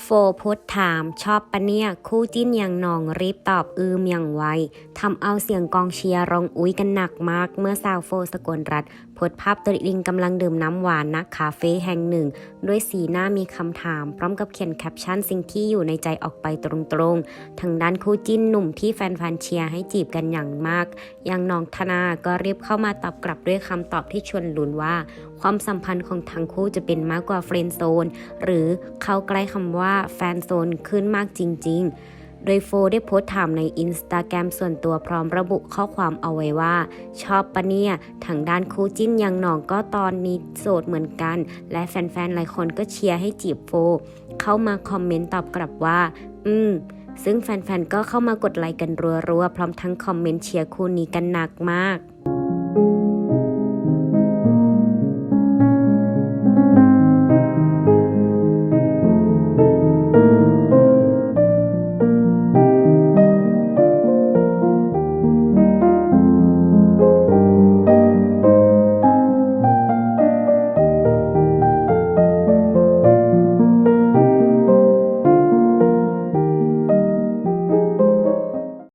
โฟพสต์ถามชอบปะเนี่ย คู่จิ้นอย่างนองรีบตอบอืมอย่างไวทำเอาเสียงกองเชียร์ร้องอุ้ยกันหนักมาก เมื่อสาวโฟสกลรัฐโพสภาพตัวเองกำลังดื่มน้ำหวานนักคาเฟ่แห่งหนึ่ง ด้วยสีหน้ามีคำถาม พร้อมกับเขียนแคปชั่นสิ่งที่อยู่ในใจออกไปตรงๆ ทางด้านคู่จิ้นหนุ่มที่แฟนๆเชียร์ให้จีบกันอย่างมาก อย่างนองธนาก็รีบเข้ามาตอบกลับด้วยคำตอบที่ชวนลุ้นว่า ความสัมพันธ์ของทั้งคู่จะเป็นมากกว่าเฟรนด์โซนหรือเข้าใกล้คำว่าแฟนโซนขึ้นมากจริง ๆ โดยโฟได้โพสต์ถามในอินสตาแกรมส่วนตัวพร้อมระบุข้อความเอาไว้ว่า ชอบปะเนี่ยทางด้านคู่จิ้นย่างหนองก็ตอนนี้โสดเหมือนกัน และแฟนๆหลายคนก็เชียร์ให้จีบโฟ เข้ามาคอมเมนต์ตอบกลับว่า อืมซึ่งแฟนๆ ก็เข้ามากดไลค์กันรัวๆ พร้อมทั้งคอมเมนต์เชียร์คู่นี้กันหนักมาก